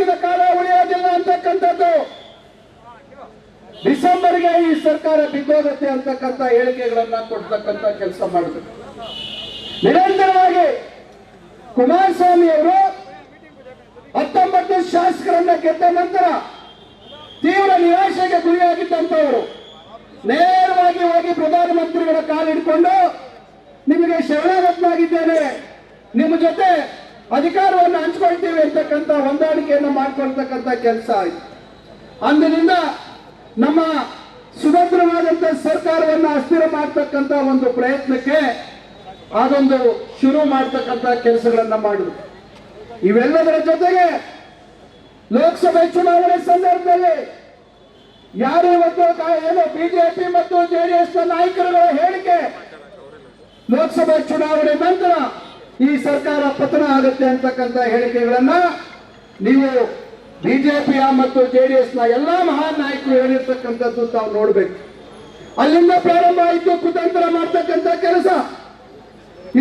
ಹೆಚ್ಚಿನ ಕಾಲ ಉಳಿಯೋದಿಲ್ಲ ಅಂತಕ್ಕಂಥದ್ದು. ಡಿಸೆಂಬರ್ಗೆ ಈ ಸರ್ಕಾರ ಬಿದ್ದೋಗತ್ತೆ ಅಂತಕ್ಕಂಥ ಹೇಳಿಕೆಗಳನ್ನ ಕೊಡ್ತಕ್ಕಂಥ ಕೆಲಸ ಮಾಡಿದ್ರು ನಿರಂತರವಾಗಿ ಕುಮಾರಸ್ವಾಮಿ ಅವರು ಹತ್ತೊಂಬತ್ತು ಶಾಸಕರನ್ನ ಗೆದ್ದ ನಂತರ ತೀವ್ರ ನಿರಾಶೆಗೆ ಗುರಿಯಾಗಿದ್ದಂಥವರು. ನೇರವಾಗಿ ಹೋಗಿ ಪ್ರಧಾನಮಂತ್ರಿಗಳ ಕಾಲಿಡ್ಕೊಂಡು ನಿಮಗೆ ಶರಣಾಗತನಾಗಿದ್ದೇನೆ. ನಿಮ್ಮ ಜೊತೆ ಅಧಿಕಾರವನ್ನು ಹಂಚ್ಕೊಳ್ತೀವಿ. ಅಂತಕ್ಕಂಥ ಹೊಂದಾಣಿಕೆಯನ್ನು ಮಾಡ್ಕೊಳ್ತಕ್ಕಂಥ ಕೆಲಸ ಆಯ್ತು. ಅಂದಿನಿಂದ ನಮ್ಮ ಸುಭದ್ರವಾದಂತ ಸರ್ಕಾರವನ್ನು ಅಸ್ಥಿರ ಮಾಡ್ತಕ್ಕಂತ ಒಂದು ಪ್ರಯತ್ನಕ್ಕೆ ಅದೊಂದು ಶುರು ಮಾಡ್ತಕ್ಕಂತ ಕೆಲಸಗಳನ್ನ ಮಾಡಿದ್ರು. ಇವೆಲ್ಲದರ ಜೊತೆಗೆ ಲೋಕಸಭೆ ಚುನಾವಣೆ ಸಂದರ್ಭದಲ್ಲಿ ಯಾರು ಏನೋ ಏನು ಬಿಜೆಪಿ ಮತ್ತು ಜೆಡಿಎಸ್ ನಾಯಕರುಗಳ ಹೇಳಿಕೆ ಲೋಕಸಭೆ ಚುನಾವಣೆ ನಂತರ ಈ ಸರ್ಕಾರ ಪತನ ಆಗುತ್ತೆ ಅಂತಕ್ಕಂಥ ಹೇಳಿಕೆಗಳನ್ನ ನೀವು ಬಿಜೆಪಿಯ ಮತ್ತು ಜೆಡಿಎಸ್ನ ಎಲ್ಲಾ ಮಹಾನ್ ನಾಯಕರು ಹೇಳಿರ್ತಕ್ಕಂಥದ್ದು ತಾವು ನೋಡ್ಬೇಕು. ಅಲ್ಲಿಂದ ಪ್ರಾರಂಭ ಆಯಿತು, ಕುತಂತ್ರ ಮಾಡ್ತಕ್ಕಂಥ ಕೆಲಸ.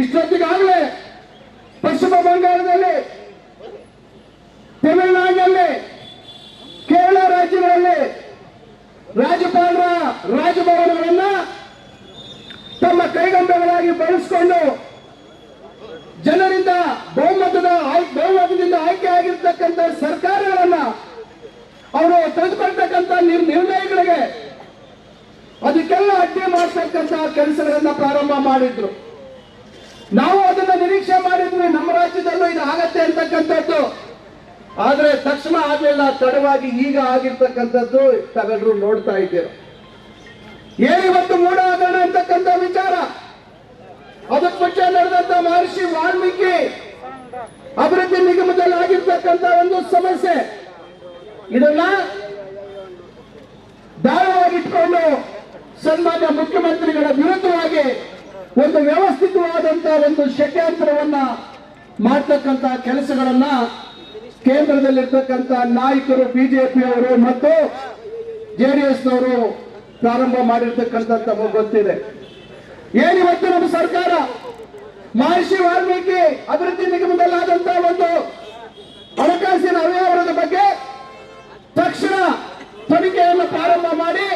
ಇಷ್ಟೊತ್ತಿಗಾಗಲೇ ಪಶ್ಚಿಮ ಬಂಗಾಳದಲ್ಲಿ, ತಮಿಳುನಾಡಿನಲ್ಲಿ, ಕೇರಳ ರಾಜ್ಯಗಳಲ್ಲಿ ರಾಜ್ಯಪಾಲರ ರಾಜಭವನಗಳನ್ನ ತಮ್ಮ ಕೈಗೊಂಬೆಗಳಾಗಿ ಬಳಸಿಕೊಂಡು ಜನರಿಂದ ಬಹುಮತದ ಬಹುಮತದಿಂದ ಆಯ್ಕೆ ಆಗಿರ್ತಕ್ಕಂಥ ಸರ್ಕಾರಗಳನ್ನ ಅವರು ತೆಗೆದುಕೊಳ್ತಕ್ಕಂಥ ನಿರ್- ನಿರ್ಣಯಗಳಿಗೆ ಅದಕ್ಕೆಲ್ಲ ಅಡ್ಡಿ ಮಾಡ್ತಕ್ಕಂಥ ಕೆಲಸಗಳನ್ನ ಪ್ರಾರಂಭ ಮಾಡಿದ್ರು. ನಾವು ಅದನ್ನ ನಿರೀಕ್ಷೆ ಮಾಡಿದ್ರೆ ನಮ್ಮ ರಾಜ್ಯದಲ್ಲೂ ಇದು ಆಗತ್ತೆ ಅಂತಕ್ಕಂಥದ್ದು. ಆದ್ರೆ ತಕ್ಷಣ ಆಗಲಿಲ್ಲ, ತಡವಾಗಿ ಈಗ ಆಗಿರ್ತಕ್ಕಂಥದ್ದು ತಗಡ್ರು ನೋಡ್ತಾ ಇದ್ದೀರ. ಏನಿವತ್ತು ವಿಚಾರ ಅದಕ್ಕೆ ಮುಂಚೆ ನಡೆದಂತ ಮಹರ್ಷಿ ವಾಲ್ಮೀಕಿ ಅಭಿವೃದ್ಧಿ ನಿಗಮದಲ್ಲಿ ಆಗಿರ್ತಕ್ಕಂತ ಒಂದು ಸಮಸ್ಯೆ. ಇದನ್ನ ದಾಳವಾಗಿಟ್ಕೊಂಡು ಸನ್ಮಾನ್ಯ ಮುಖ್ಯಮಂತ್ರಿಗಳ ವಿರುದ್ಧವಾಗಿ ಒಂದು ವ್ಯವಸ್ಥಿತವಾದಂತ ಒಂದು ಷಡ್ಯಂತ್ರವನ್ನ ಮಾಡ್ತಕ್ಕಂತ ಕೆಲಸಗಳನ್ನ ಕೇಂದ್ರದಲ್ಲಿರ್ತಕ್ಕಂಥ ನಾಯಕರು ಬಿಜೆಪಿಯವರು ಮತ್ತು ಜೆಡಿಎಸ್ನವರು ಪ್ರಾರಂಭ ಮಾಡಿರ್ತಕ್ಕಂಥ ತಮಗೆ ಗೊತ್ತಿದೆ. ಏನಿವತ್ತು ನಮ್ಮ ಸರ್ಕಾರ? ಮಹರ್ಷಿ ವಾಲ್ಮೀಕಿ ಅಭಿವೃದ್ಧಿ ನಿಗಮದಲ್ಲಾದಂತಹ ಒಂದು ಹಣಕಾಸಿನ ಅವ್ಯವಹಾರದ ಬಗ್ಗೆ ತಕ್ಷಣ ತನಿಖೆಯನ್ನು ಪ್ರಾರಂಭ ಮಾಡಿ